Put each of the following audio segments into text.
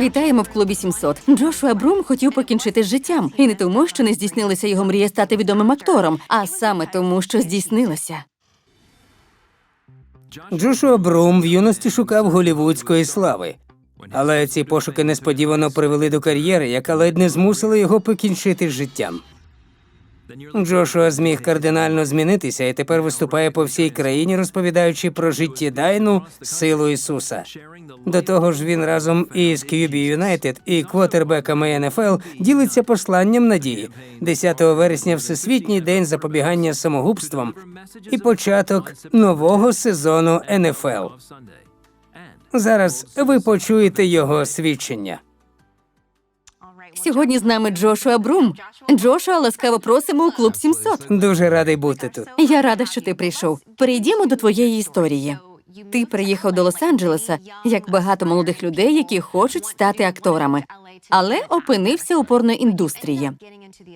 Вітаємо в клубі 700. Джошуа Брум хотів покінчити з життям. І не тому, що не здійснилася його мрія стати відомим актором, а саме тому, що здійснилася. Джошуа Брум в юності шукав голівудської слави. Але ці пошуки несподівано привели до кар'єри, яка ледь не змусила його покінчити з життям. Джошуа зміг кардинально змінитися і тепер виступає по всій країні, розповідаючи про життєдайну силу Ісуса. До того ж, він разом із QB Юнайтед і квотербеками НФЛ ділиться посланням надії 10 вересня Всесвітній день запобігання самогубствам і початок нового сезону НФЛ. Зараз ви почуєте його свідчення. Сьогодні з нами Джошуа Брум. Джошуа, ласкаво просимо у клуб 700. Дуже радий бути тут. Я рада, що ти прийшов. Перейдімо до твоєї історії. Ти приїхав до Лос-Анджелеса, як багато молодих людей, які хочуть стати акторами, але опинився у порноіндустрії.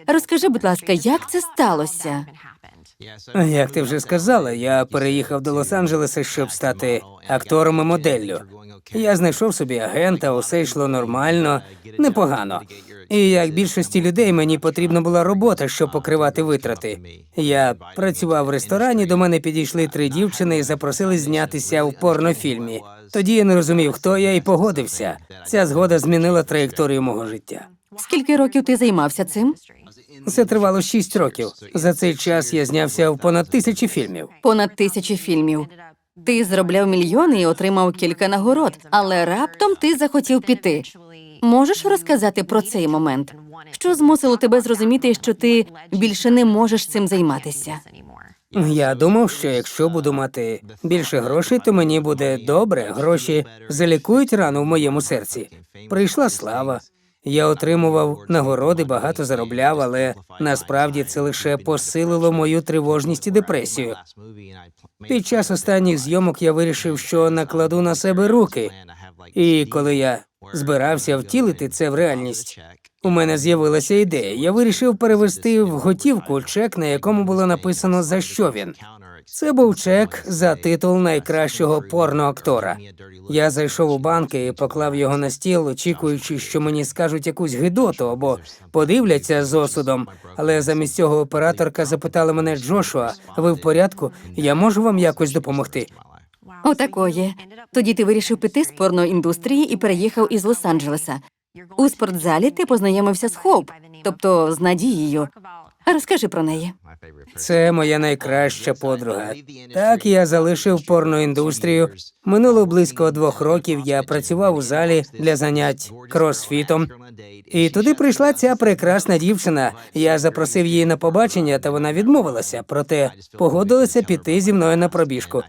Розкажи, будь ласка, як це сталося? Як ти вже сказала, я переїхав до Лос-Анджелеса, щоб стати актором і моделлю. Я знайшов собі агента, усе йшло нормально, непогано. І як більшості людей, мені потрібна була робота, щоб покривати витрати. Я працював в ресторані, до мене підійшли три дівчини і запросили знятися в порнофільмі. Тоді я не розумів, хто я, і погодився. Ця згода змінила траєкторію мого життя. Скільки років ти займався цим? Це тривало шість років. За цей час я знявся в понад тисячі фільмів. Понад тисячі фільмів. Ти заробляв мільйони і отримав кілька нагород, але раптом ти захотів піти. Можеш розказати про цей момент? Що змусило тебе зрозуміти, що ти більше не можеш цим займатися? Я думав, що якщо буду мати більше грошей, то мені буде добре. Гроші залікують рану в моєму серці. Прийшла слава. Я отримував нагороди, багато заробляв, але насправді це лише посилило мою тривожність і депресію. Під час останніх зйомок я вирішив, що накладу на себе руки. І коли я збирався втілити це в реальність, у мене з'явилася ідея. Я вирішив перевести в готівку чек, на якому було написано за що він. Це був чек за титул найкращого порноактора. Я зайшов у банк і поклав його на стіл, очікуючи, що мені скажуть якусь гидоту або подивляться з осудом. Але замість цього операторка запитала мене Джошуа, ви в порядку? Я можу вам якось допомогти? Отакої. Тоді ти вирішив піти з порноіндустрії і переїхав із Лос-Анджелеса. У спортзалі ти познайомився з Хоуп, тобто з Надією. Розкажи про неї. Це моя найкраща подруга. Так я залишив порноіндустрію. Минуло близько двох років. Я працював у залі для занять кросфітом. І туди прийшла ця прекрасна дівчина. Я запросив її на побачення, та вона відмовилася. Проте погодилася піти зі мною на пробіжку.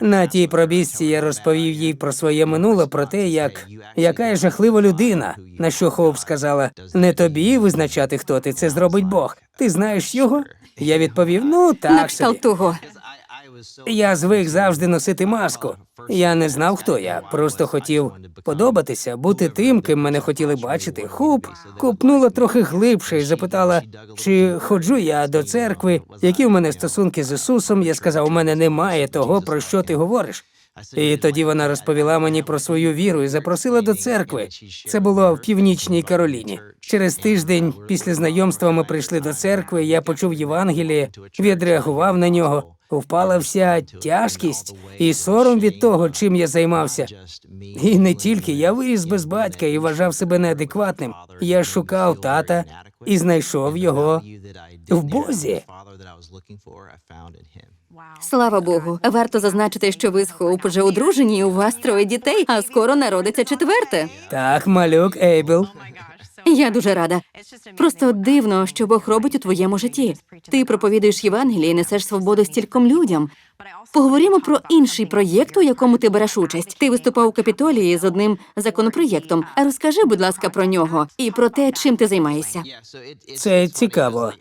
На тій пробіжці я розповів їй про своє минуле, про те, як яка я жахлива людина. На що Хоуп сказала: не тобі визначати, хто ти це зробить Бог. Ти знаєш його? Я відповів: ну так На собі. кшталт того. Я звик завжди носити маску. Я не знав, хто я. Просто хотів подобатися, бути тим, ким мене хотіли бачити. Хуп купнула трохи глибше і запитала, чи ходжу я до церкви, які в мене стосунки з Ісусом. Я сказав, у мене немає того, про що ти говориш. І тоді вона розповіла мені про свою віру і запросила до церкви. Це було в північній Кароліні. Через тиждень після знайомства ми прийшли до церкви. Я почув Євангеліє, відреагував на нього. Впала вся тяжкість і сором від того, чим я займався. І не тільки я виріс без батька і вважав себе неадекватним. Я шукав тата і знайшов його в Бозі. Слава Богу. Варто зазначити, що ви з Хоуп вже одружені, і у вас троє дітей, а скоро народиться четверте. Так, малюк Ейбл. Я дуже рада. Просто дивно, що Бог робить у твоєму житті. Ти проповідуєш Євангеліє і несеш свободу стільком людям. Поговоримо про інший проєкт, у якому ти береш участь. Ти виступав у капітолії з одним законопроєктом. А розкажи, будь ласка, про нього і про те, чим ти займаєшся. Це цікаво.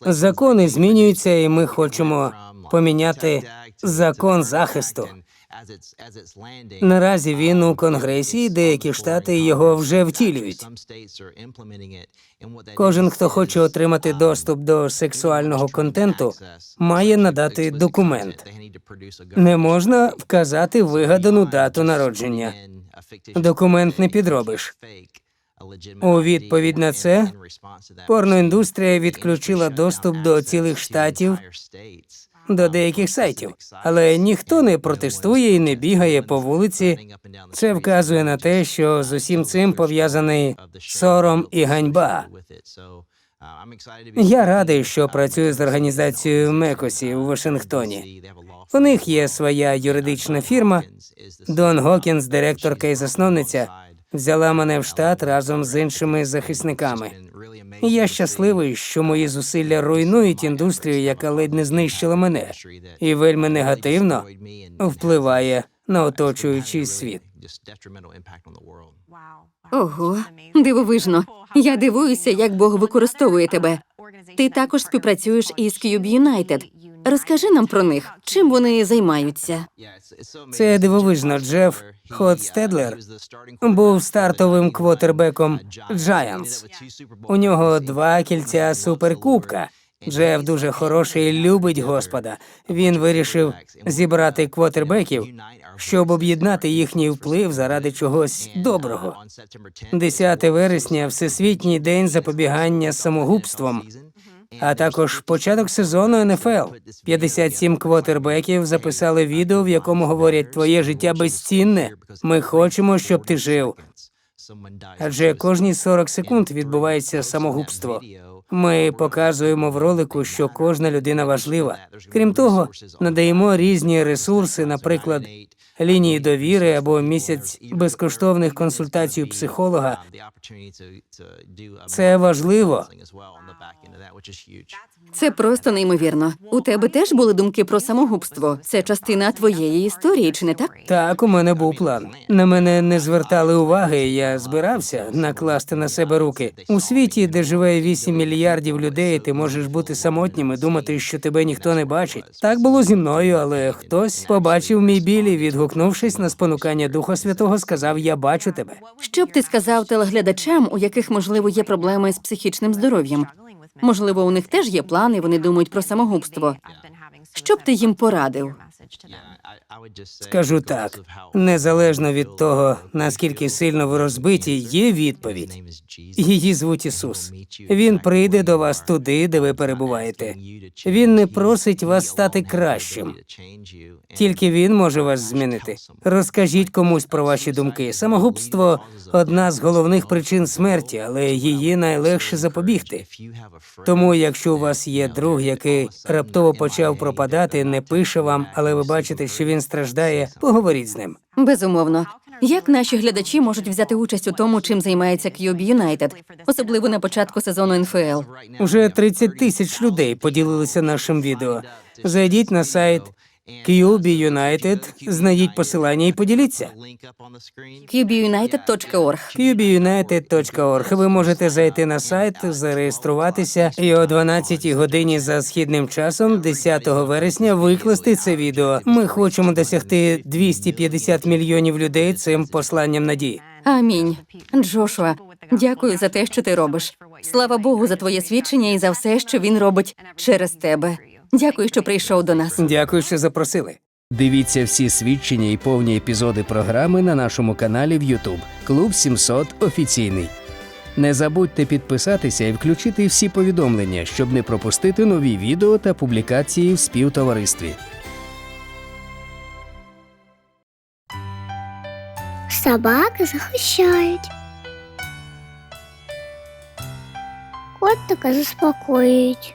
Закони змінюються, і ми хочемо поміняти закон захисту. Наразі він у конгресі, і деякі штати його вже втілюють. Кожен, хто хоче отримати доступ до сексуального контенту, має надати документ. Не можна вказати вигадану дату народження. Документ не підробиш. У відповідь на це порноіндустрія відключила доступ до цілих штатів до деяких сайтів, але ніхто не протестує і не бігає по вулиці. Це вказує на те, що з усім цим пов'язаний сором і ганьба. Я радий, що працюю з організацією Мекосі у Вашингтоні. У них є своя юридична фірма. Дон Гокінс, директорка і засновниця, взяла мене в штат разом з іншими захисниками. Я щасливий, що мої зусилля руйнують індустрію, яка ледь не знищила мене, і вельми негативно впливає на оточуючий світ. Ого, дивовижно. Я дивуюся, як Бог використовує тебе. Ти також співпрацюєш із Cube United. Розкажи нам про них, чим вони займаються. Це дивовижно. Джеф Ходстедлер був стартовим квотербеком Giants. У нього два кільця суперкубка. Джеф дуже хороший, любить Господа. Він вирішив зібрати квотербеків, щоб об'єднати їхній вплив заради чогось доброго. 10 вересня Всесвітній день запобігання самогубством, а також початок сезону НФЛ. 57 квотербеків записали відео, в якому говорять твоє життя безцінне. Ми хочемо, щоб ти жив. Адже кожні 40 секунд відбувається самогубство. Ми показуємо в ролику, що кожна людина важлива. Крім того, надаємо різні ресурси, наприклад, лінії довіри або місяць безкоштовних консультацій у психолога. Це важливо. Це просто неймовірно. У тебе теж були думки про самогубство. Це частина твоєї історії, чи не так? Так, у мене був план. На мене не звертали уваги. Я збирався накласти на себе руки. У світі, де живе 8 мільярдів людей, ти можеш бути самотнім і думати, що тебе ніхто не бачить. Так було зі мною, але хтось побачив мій біль і, відгукнувшись на спонукання Духа Святого, сказав: Я бачу тебе. Що б ти сказав телеглядачам, у яких можливо є проблеми з психічним здоров'ям? Можливо, у них теж є плани, вони думають про самогубство. Що б ти їм порадив? Скажу так, незалежно від того, наскільки сильно ви розбиті, є відповідь. Її звуть Ісус. Він прийде до вас туди, де ви перебуваєте. Він не просить вас стати кращим. Тільки він може вас змінити. Розкажіть комусь про ваші думки. Самогубство одна з головних причин смерті, але її найлегше запобігти. Тому, якщо у вас є друг, який раптово почав пропадати, не пише вам, але ви бачите, що він страждає, поговоріть з ним. Безумовно. Як наші глядачі можуть взяти участь у тому, чим займається QB United, особливо на початку сезону НФЛ? Уже 30 тисяч людей поділилися нашим відео. Зайдіть на сайт QB United, знайдіть посилання і поділіться. cubeunited.org. QBUnited.org. Ви можете зайти на сайт, зареєструватися і о 12 годині за східним часом, 10 вересня, викласти це відео. Ми хочемо досягти 250 мільйонів людей цим посланням надії. Амінь. Джошуа, дякую за те, що ти робиш. Слава Богу за твоє свідчення і за все, що він робить через тебе. Дякую, що прийшов до нас. Дякую, що запросили. Дивіться всі свідчення і повні епізоди програми на нашому каналі в YouTube Клуб 700 офіційний. Не забудьте підписатися і включити всі повідомлення, щоб не пропустити нові відео та публікації в співтоваристві. Собаки захищають. Котика заспокоюють.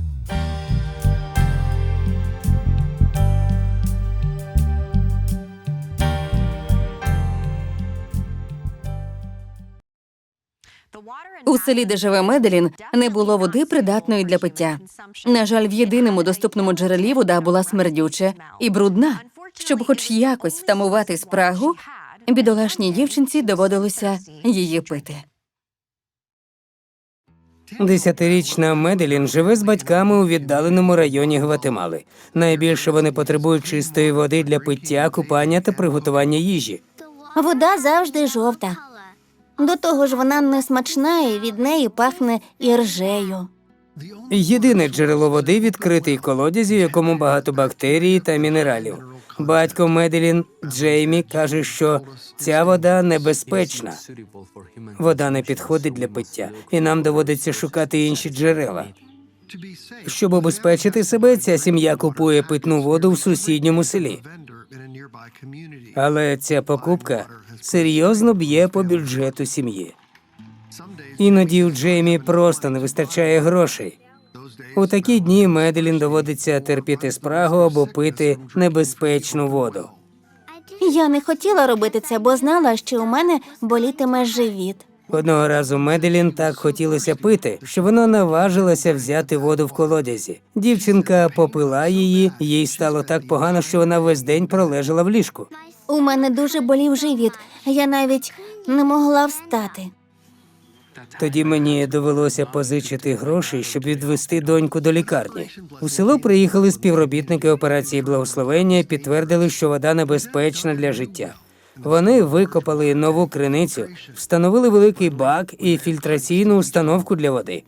Селі, де живе Меделін, не було води придатної для пиття. На жаль, в єдиному доступному джерелі вода була смердюча і брудна. Щоб хоч якось втамувати спрагу, бідолашній дівчинці доводилося її пити. Десятирічна Меделін живе з батьками у віддаленому районі Гватемали. Найбільше вони потребують чистої води для пиття, купання та приготування їжі. Вода завжди жовта. До того ж, вона не смачна і від неї пахне іржею. Єдине джерело води відкритий колодязь, у якому багато бактерій та мінералів. Батько Меделін Джеймі каже, що ця вода небезпечна. Вода не підходить для пиття, і нам доводиться шукати інші джерела. Щоб обезпечити себе, ця сім'я купує питну воду в сусідньому селі. Але ця покупка серйозно б'є по бюджету сім'ї. Іноді у Джеймі просто не вистачає грошей. У такі дні Меделін доводиться терпіти спрагу або пити небезпечну воду. Я не хотіла робити це, бо знала, що у мене болітиме живіт. Одного разу Меделін так хотілося пити, що вона наважилася взяти воду в колодязі. Дівчинка попила її, їй стало так погано, що вона весь день пролежала в ліжку. У мене дуже болів живіт. Я навіть не могла встати. Тоді мені довелося позичити гроші, щоб відвести доньку до лікарні. У село приїхали співробітники операції благословення і підтвердили, що вода небезпечна для життя. Вони викопали нову криницю, встановили великий бак і фільтраційну установку для води.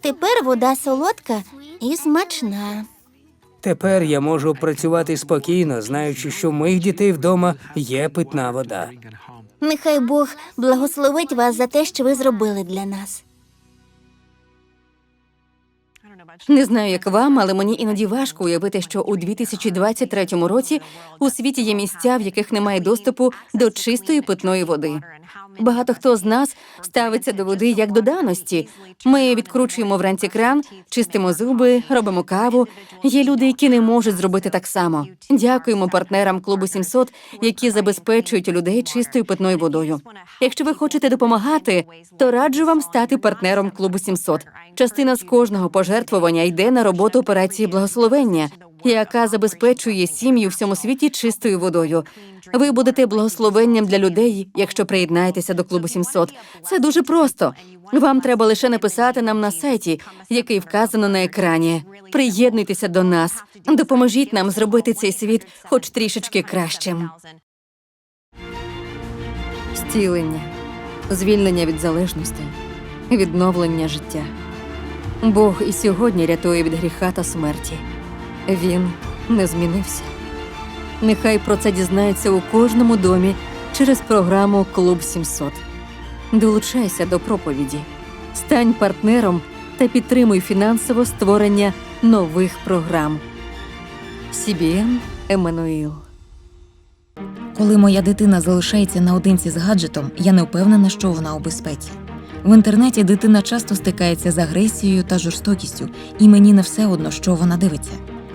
Тепер вода солодка і смачна. Тепер я можу працювати спокійно, знаючи, що в моїх дітей вдома є питна вода. Нехай Бог благословить вас за те, що ви зробили для нас. Не знаю, як вам, але мені іноді важко уявити, що у 2023 році у світі є місця, в яких немає доступу до чистої питної води. Багато хто з нас ставиться до води як до даності. Ми відкручуємо вранці кран, чистимо зуби, робимо каву. Є люди, які не можуть зробити так само. Дякуємо партнерам клубу 700, які забезпечують людей чистою питною водою. Якщо ви хочете допомагати, то раджу вам стати партнером клубу 700. Частина з кожного пожертвування йде на роботу операції благословення, яка забезпечує сім'ї у всьому світі чистою водою. Ви будете благословенням для людей, якщо приєднаєтеся до клубу 700. Це дуже просто. Вам треба лише написати нам на сайті, який вказано на екрані. Приєднуйтеся до нас, допоможіть нам зробити цей світ хоч трішечки кращим. Стілення, звільнення від залежності, відновлення життя. Бог і сьогодні рятує від гріха та смерті. Він не змінився. Нехай про це дізнається у кожному домі через програму Клуб 700. Долучайся до проповіді, стань партнером та підтримуй фінансово створення нових програм. CBN Еммануїл. Коли моя дитина залишається наодинці з гаджетом, я не впевнена, що вона у безпеці. В інтернеті дитина часто стикається з агресією та жорстокістю, і мені не все одно, що вона дивиться.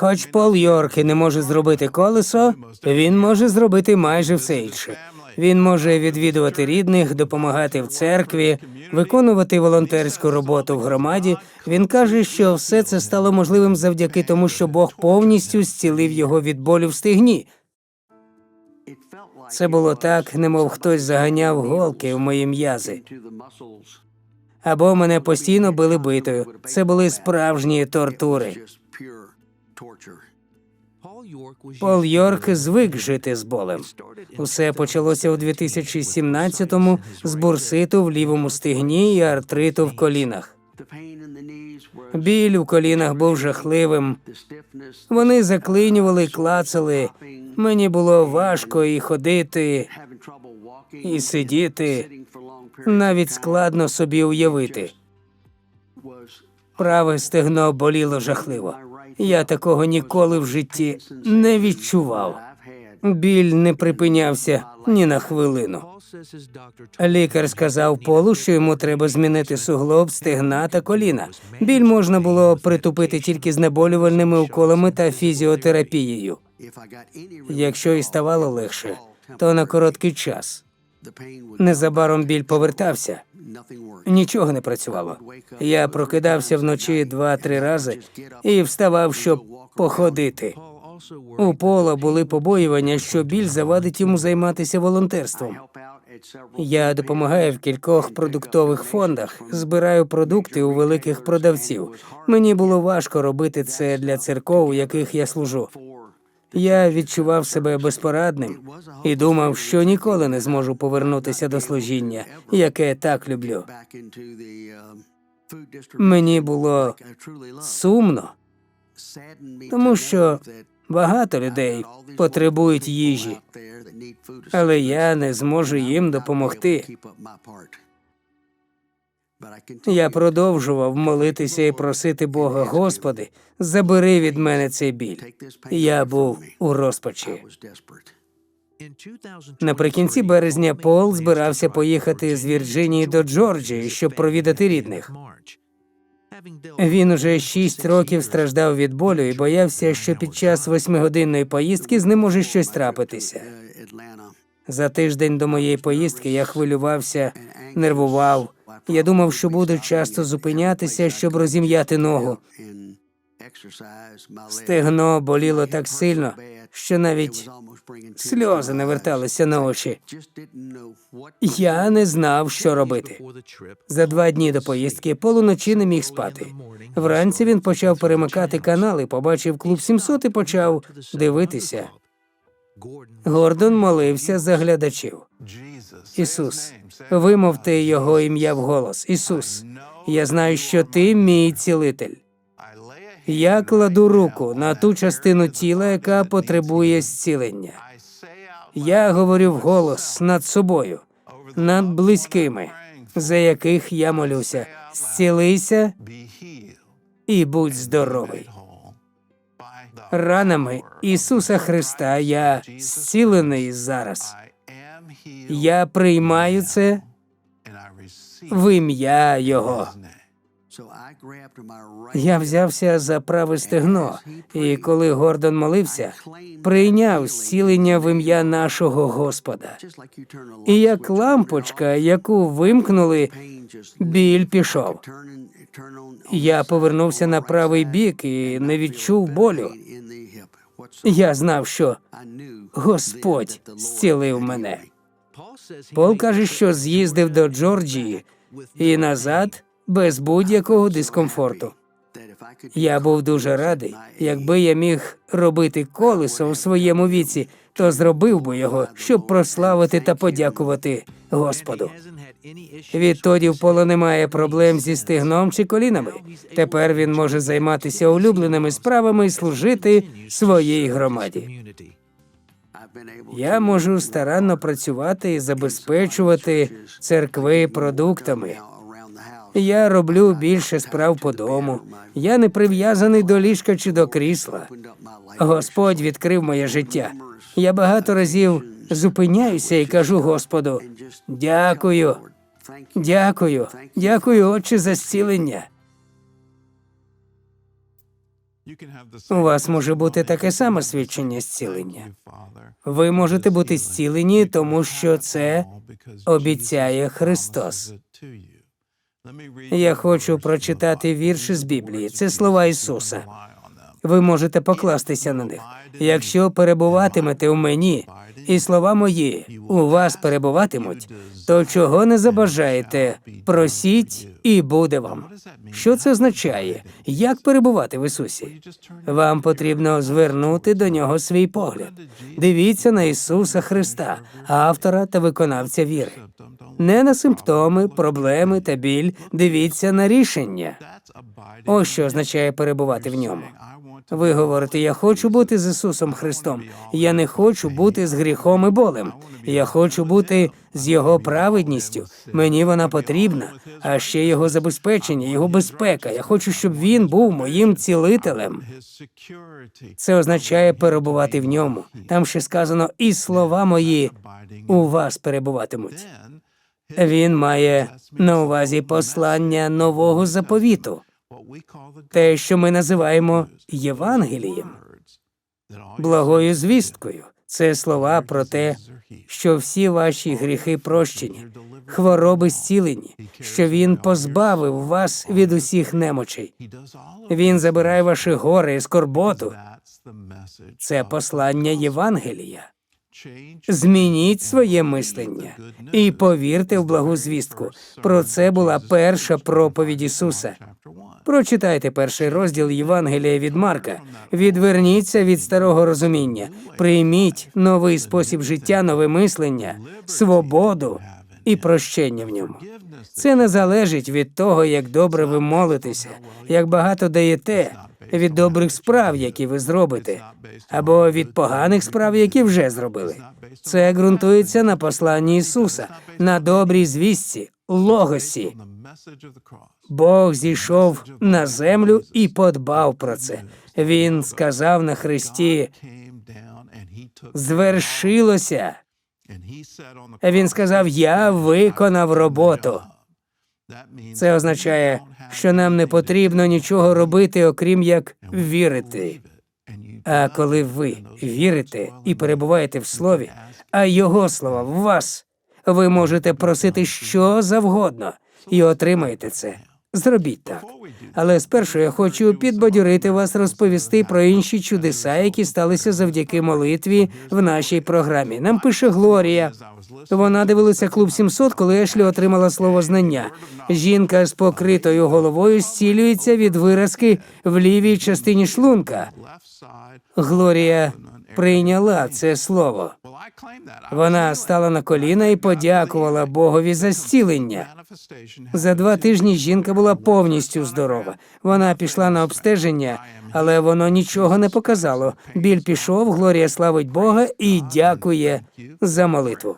Хоч Пол Йорк і не може зробити колесо, він може зробити майже все інше. Він може відвідувати рідних, допомагати в церкві, виконувати волонтерську роботу в громаді. Він каже, що все це стало можливим завдяки тому, що Бог повністю зцілив його від болю в стегні. Це було так, немов хтось заганяв голки в мої м'язи. Або мене постійно били битою. Це були справжні тортури. Пол Йорк звик жити з болем. Усе почалося у 2017-му з бурситу в лівому стегні і артриту в колінах. Біль у колінах був жахливим. Вони заклинювали, клацали. Мені було важко і ходити. і сидіти навіть складно собі уявити. Праве стегно боліло жахливо. Я такого ніколи в житті не відчував. Біль не припинявся ні на хвилину. Лікар сказав Полу, що йому треба змінити суглоб, стегна та коліна. Біль можна було притупити тільки знеболювальними уколами та фізіотерапією. Якщо і ставало легше, то на короткий час. Незабаром біль повертався. Нічого не працювало. Я прокидався вночі два-три рази і вставав, щоб походити. У Пола були побоювання, що біль завадить йому займатися волонтерством. Я допомагаю в кількох продуктових фондах, збираю продукти у великих продавців. Мені було важко робити це для церков, у яких я служу. Я відчував себе безпорадним і думав, що ніколи не зможу повернутися до служіння, яке так люблю. Мені було сумно, тому що багато людей потребують їжі, але я не зможу їм допомогти. Я продовжував молитися і просити Бога, Господи, забери від мене цей біль. Я був у розпачі. Наприкінці березня Пол збирався поїхати з Вірджинії до Джорджії, щоб провідати рідних. Він уже шість років страждав від болю і боявся, що під час восьмигодинної поїздки з ним може щось трапитися. За тиждень до моєї поїздки я хвилювався, нервував. Я думав, що буду часто зупинятися, щоб розім'яти ногу. Стегно боліло так сильно, що навіть сльози наверталися на очі. Я не знав, що робити. За два дні до поїздки полуночі не міг спати. Вранці він почав перемикати канали, побачив клуб 700 і почав дивитися. Гордон молився за глядачів. Ісус, вимовте його ім'я вголос. Ісус, я знаю, що ти мій цілитель. Я кладу руку на ту частину тіла, яка потребує зцілення. Я говорю вголос над собою, над близькими, за яких я молюся. Зцілися і будь здоровий. Ранами Ісуса Христа я зцілений зараз. Я приймаю це в ім'я Його. Я взявся за праве стегно, і коли Гордон молився, прийняв зцілення в ім'я нашого Господа. І як лампочка, яку вимкнули, біль пішов. Я повернувся на правий бік і не відчув болю. Я знав, що Господь зцілив мене. Пол каже, що з'їздив до Джорджії і назад без будь-якого дискомфорту. Я був дуже радий. Якби я міг робити колесо у своєму віці, то зробив би його, щоб прославити та подякувати Господу. Відтоді в Пола немає проблем зі стегном чи колінами. Тепер він може займатися улюбленими справами і служити своїй громаді. Я можу старанно працювати і забезпечувати церкви продуктами. Я роблю більше справ по дому. Я не прив'язаний до ліжка чи до крісла. Господь відкрив моє життя. Я багато разів зупиняюся і кажу Господу: дякую, дякую, дякую, Отче, за зцілення. У вас може бути таке саме свідчення зцілення. Ви можете бути зцілені, тому що це обіцяє Христос. Я хочу прочитати вірші з Біблії. Це слова Ісуса. Ви можете покластися на них. Якщо перебуватимете у мені, і слова мої у вас перебуватимуть, то чого не забажаєте, просіть і буде вам. Що це означає? Як перебувати в Ісусі? Вам потрібно звернути до нього свій погляд. Дивіться на Ісуса Христа, автора та виконавця віри. Не на симптоми, проблеми та біль. Дивіться на рішення. Ось що означає перебувати в ньому. Ви говорите, я хочу бути з Ісусом Христом. Я не хочу бути з гріхом і болем. Я хочу бути з Його праведністю. Мені вона потрібна, а ще його забезпечення, його безпека. Я хочу, щоб він був моїм цілителем. Це означає перебувати в ньому. Там ще сказано, і слова мої у вас перебуватимуть. Він має на увазі послання нового заповіту, те, що ми називаємо Євангелієм, благою звісткою. Це слова про те, що всі ваші гріхи прощені, хвороби зцілені, що він позбавив вас від усіх немочей. Він забирає ваші гори і скорботу. Це послання Євангелія. Змініть своє мислення і повірте в благу звістку. Про це була перша проповідь Ісуса. Прочитайте перший розділ Євангелія від Марка. Відверніться від старого розуміння, прийміть новий спосіб життя, нове мислення, свободу і прощення в ньому. Це не залежить від того, як добре ви молитеся, як багато даєте, від добрих справ, які ви зробите, або від поганих справ, які вже зробили. Це ґрунтується на посланні Ісуса, на добрій звістці, логосі. Бог зійшов на землю і подбав про це. Він сказав на Христі: звершилося. Він сказав: Я виконав роботу. Це означає, що нам не потрібно нічого робити, окрім як вірити. А коли ви вірите і перебуваєте в слові, а його слова в вас, ви можете просити що завгодно і отримаєте це. Зробіть так. Але спершу я хочу підбадьорити вас розповісти про інші чудеса, які сталися завдяки молитві в нашій програмі. Нам пише Глорія. Вона дивилася клуб 700, коли Ешлі отримала слово знання. Жінка з покритою головою зцілюється від виразки в лівій частині шлунка. Глорія прийняла це слово. Вона стала на коліна і подякувала Богові за зцілення. За два тижні жінка була повністю здорова. Вона пішла на обстеження, але воно нічого не показало. Біль пішов, Глорія славить Бога і дякує за молитву.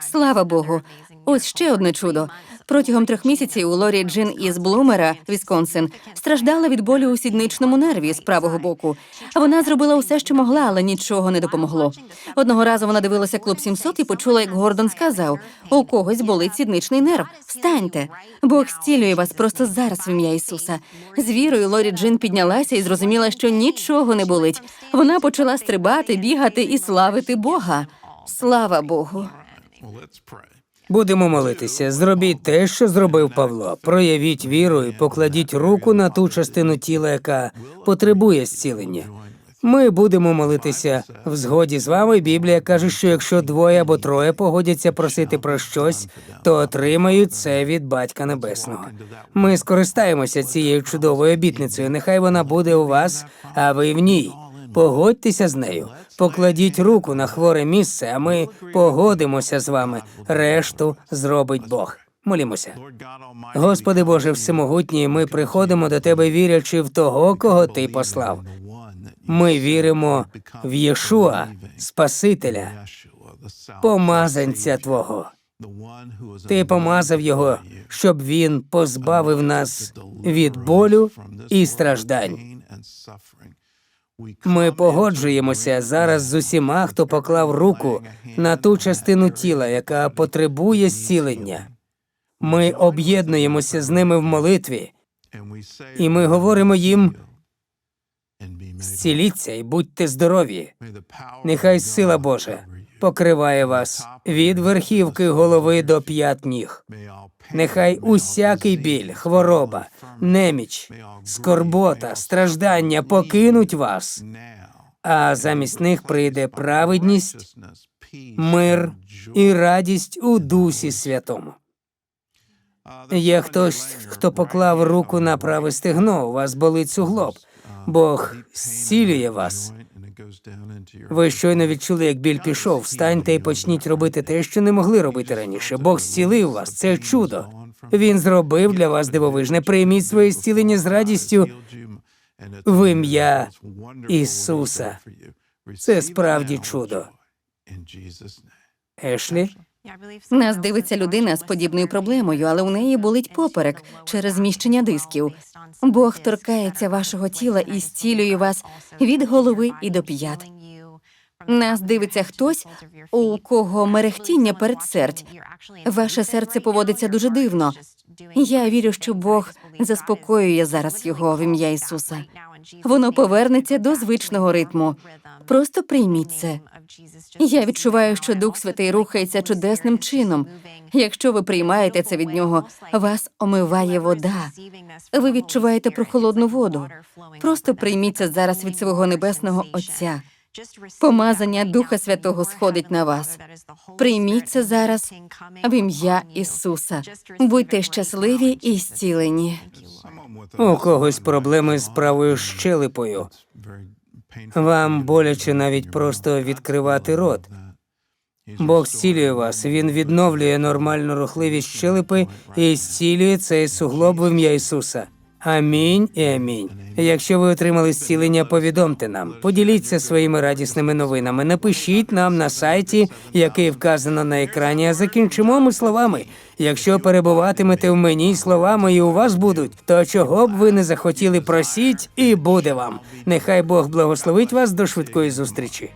Слава Богу. Ось ще одне чудо. Протягом трьох місяців Лорі Джин із Блумера, Вісконсин, страждала від болю у сідничному нерві з правого боку. Вона зробила усе, що могла, але нічого не допомогло. Одного разу вона дивилася клуб 700 і почула, як Гордон сказав: у когось болить сідничний нерв. Встаньте. Бог зцілює вас просто зараз в ім'я Ісуса. З вірою Лорі Джин піднялася і зрозуміла, що нічого не болить. Вона почала стрибати, бігати і славити Бога. Слава Богу. Будемо молитися. Зробіть те, що зробив Павло. Проявіть віру і покладіть руку на ту частину тіла, яка потребує зцілення. Ми будемо молитися в згоді з вами. Біблія каже, що якщо двоє або троє погодяться просити про щось, то отримають це від Батька Небесного. Ми скористаємося цією чудовою обітницею. Нехай вона буде у вас, а ви в ній. Погодьтеся з нею, покладіть руку на хворе місце, а ми погодимося з вами. Решту зробить Бог. Молімося. Господи Боже Всемогутній, ми приходимо до Тебе, вірячи в того, кого Ти послав. Ми віримо в Єшуа, Спасителя, помазанця Твого. Ти помазав його, щоб він позбавив нас від болю і страждань. Ми погоджуємося зараз з усіма, хто поклав руку на ту частину тіла, яка потребує зцілення. Ми об'єднуємося з ними в молитві, і ми говоримо їм: зціліться і будьте здорові. Нехай сила Божа покриває вас від верхівки голови до п'ят ніг. Нехай усякий біль, хвороба, неміч, скорбота, страждання покинуть вас, а замість них прийде праведність, мир і радість у Дусі Святому. Є хтось, хто поклав руку на праве стегно, у вас болить суглоб. Бог зцілює вас. Ви щойно відчули, як біль пішов. Встаньте і почніть робити те, що не могли робити раніше. Бог зцілив вас. Це чудо. Він зробив для вас дивовижне. Прийміть своє зцілення з радістю в ім'я Ісуса. Це справді чудо. Ешлі, Нас дивиться людина з подібною проблемою, але у неї болить поперек через зміщення дисків. Бог торкається вашого тіла і зцілює вас від голови і до п'ят. Нас дивиться хтось, у кого мерехтіння передсердь. Ваше серце поводиться дуже дивно. Я вірю, що Бог заспокоює зараз його в ім'я Ісуса. Воно повернеться до звичного ритму. Просто прийміть це. Я відчуваю, що Дух Святий рухається чудесним чином. Якщо ви приймаєте це від нього, вас омиває вода. Ви відчуваєте прохолодну воду. Просто прийміть це зараз від свого небесного Отця. Помазання Духа Святого сходить на вас. Прийміть це зараз в ім'я Ісуса. Будьте щасливі і зцілені. у когось проблеми з правою щелепою. Вам боляче навіть просто відкривати рот. Бог зцілює вас, він відновлює нормальну рухливість щелепи і зцілює цей суглоб в ім'я Ісуса. Амінь і амінь. Якщо ви отримали зцілення, повідомте нам. Поділіться своїми радісними новинами. Напишіть нам на сайті, який вказано на екрані. А закінчимо ми словами. Якщо перебуватимете в мені, слова мої у вас будуть, то чого б ви не захотіли, просіть, і буде вам. Нехай Бог благословить вас до швидкої зустрічі.